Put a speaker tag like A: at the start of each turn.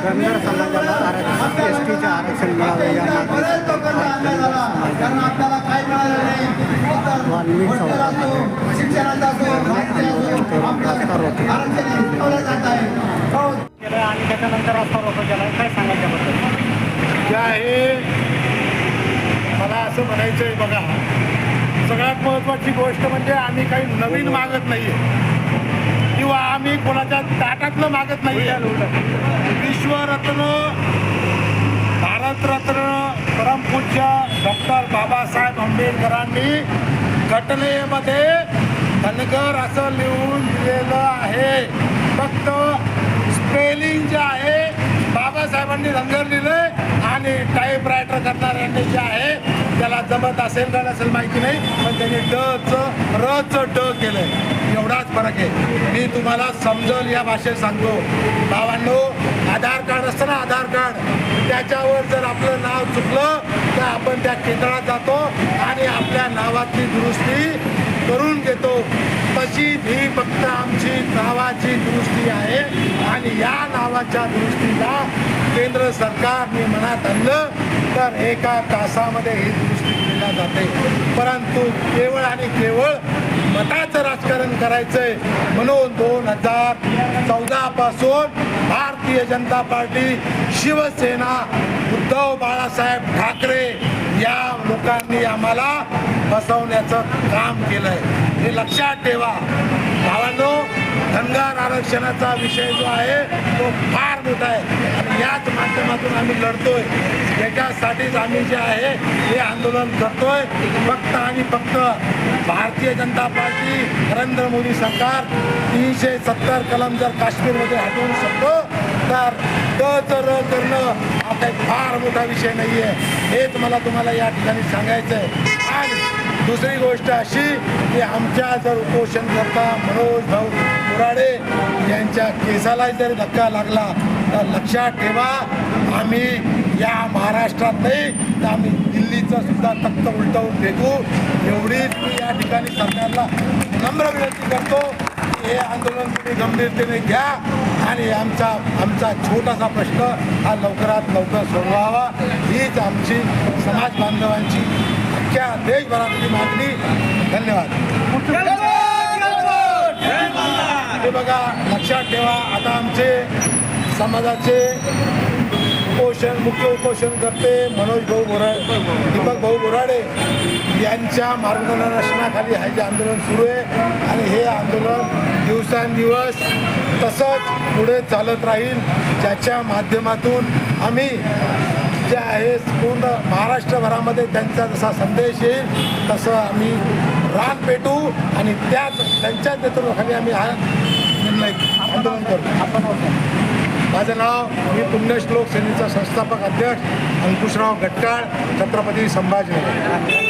A: धनगर समाजाला आरक्षण एस टीचं
B: वाल्मिक
A: आरक्षण
C: केलं आणि त्याच्यानंतर रस्ता रोको केला काय सांगाल त्याबद्दल
D: हे मला असं म्हणायचं आहे बघा सगळ्यात महत्त्वाची गोष्ट म्हणजे आम्ही काही नवीन मागत नाही किंवा आम्ही कोणाच्या ताटातलं मागत नाही. विश्वरत्न भारतरत्न परमपूज्य डॉक्टर बाबासाहेब आंबेडकरांनी घटनेमध्ये धनगर असं लिहून दिलेलं आहे. फक्त स्पेलिंग जे आहे बाबासाहेबांनी धनगर लिहिलंय आणि टाईप रायटर करणाऱ्यांनी जे आहे त्याला जमत असेल का नसेल माहिती नाही पण त्यांनी ड च र च ड केलंय. एवढाच फरक आहे. मी तुम्हाला समजल या भाषेत सांगतो. भावांनो आधार कार्ड असतं ना आधार कार्ड. त्याच्यावर जर आपलं नाव चुकलं तर आपण त्या केंद्रात जातो आणि आपल्या नावाची दुरुस्ती करून घेतो. तशी ही फक्त आमची नावाची दुरुस्ती आहे आणि या नावाच्या दुरुस्तीला केंद्र सरकारने मनात आणलं तर एका तासामध्ये ही दुरुस्ती केल्या जाते. परंतु केवळ आणि केवळ मताचं राजकारण करायचंय म्हणून दोन हजार चौदा पासून भारतीय जनता पार्टी शिवसेना उद्धव बाळासाहेब ठाकरे या लोकांनी आम्हाला फसवण्याचं काम केलंय. हे लक्षात ठेवा. भावांनो धनगर आरक्षणाचा विषय जो आहे तो फार मोठा आहे. याच माध्यमातून आम्ही लढतोय. याच्यासाठीच आम्ही जे आहे हे आंदोलन करतोय. फक्त आणि फक्त भारतीय जनता पार्टी नरेंद्र मोदी सरकार तीनशे सत्तर कलम जर काश्मीरमध्ये हटवू शकतो तर ड करणं हा काही फार मोठा विषय नाही आहे हेच मला तुम्हाला या ठिकाणी सांगायचं आहे आणि दुसरी गोष्ट अशी की आमच्या जर उपोषणकर्ता मनोज भाऊ मुराडे यांच्या केसाला जर धक्का लागला तर लक्षात ठेवा आम्ही या महाराष्ट्रात नाही तर आम्ही दिल्लीचं सुद्धा तख्त उलटवून फेकू. एवढीच मी या ठिकाणी सरकारला नम्र विनंती करतो. की हे आंदोलन तुम्ही गंभीरतेने घ्या आणि आमचा आमचा छोटासा प्रश्न हा लवकरात लवकर सोडवावा. हीच आमची समाज बांधवांची अख्ख्या देशभरातली मागणी. धन्यवाद! हे बघा लक्षात ठेवा आता आमचे समाजाचे उपोषण मुख्य उपोषण करते मनोज भाऊ बोराडे दीपक भाऊ बोराडे यांच्या मार्गदर्शनाखाली हे जे आंदोलन सुरू आहे आणि हे आंदोलन दिवसांदिवस तसंच पुढे चालत राहील ज्याच्या माध्यमातून आम्ही जे आहे पूर्ण महाराष्ट्रभरामध्ये त्यांचा जसा संदेश येईल तसं आम्ही रान पेटू आणि त्याच त्यांच्या नेतृत्वाखाली आम्ही हा निर्णय आंदोलन करतो
C: आपण
D: माझं नाव मी पुण्यश्लोक सेनेचा संस्थापक अध्यक्ष अंकुशराव गटकाळ छत्रपती संभाजी